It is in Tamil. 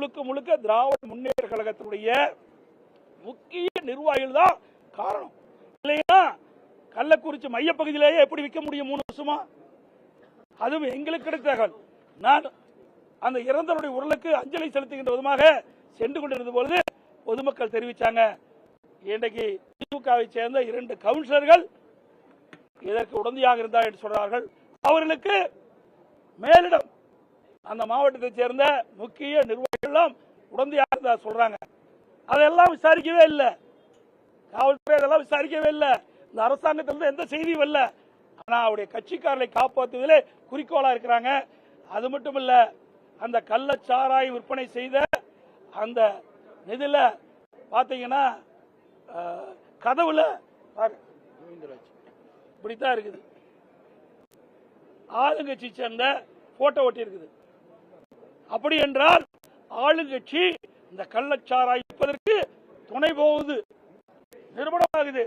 முழுக்க முழுக்க திராவிட முன்னேற்ற கழகத்தினுடைய முக்கிய நிர்வாகிகள் தான் காரணம். இல்லையா கள்ளக்குறிச்சி மையப்பகுதியிலேயே எப்படி விற்க முடியும் மூணு வருஷமா? அதுவும் எங்களுக்கு கிடைத்த தகவல். நான் அந்த இறந்தவருடைய உடலுக்கு அஞ்சலி செலுத்துகின்ற விதமாக சென்று கொண்டிருந்த பொழுது பொதுமக்கள் தெரிவித்தாங்க இன்றைக்கு திமுகவை சேர்ந்த இரண்டு கவுன்சிலர்கள் இதற்கு உடந்தையாக இருந்தார் என்று சொல்றார்கள். அவர்களுக்கு மேலிடம் அந்த மாவட்டத்தை சேர்ந்த முக்கிய நிர்வாகிகள்லாம் உடந்தையாக இருந்தா சொல்றாங்க. அதெல்லாம் விசாரிக்கவே இல்லை. காவல்துறை அதெல்லாம் விசாரிக்கவே இல்லை. இந்த அரசாங்கத்திலிருந்து எந்த செய்தியும் இல்லை. ஆனால் அவருடைய கட்சிக்காரர்களை காப்பாற்றுவதிலே குறிக்கோளாக இருக்கிறாங்க. அது மட்டும் இல்லை அந்த கள்ளச்சாராய் விற்பனை செய்த அந்த இதில் பார்த்தீங்கன்னா கதவுல இப்படித்தான் இருக்குது. ஆளுங்கட்சி சேர்ந்த போட்டோ ஒட்டி இருக்குது. அப்படி என்றால் ஆளுங்கட்சி இந்த கள்ளச்சாராய் துணை போகுது. நிறுவனமாகுது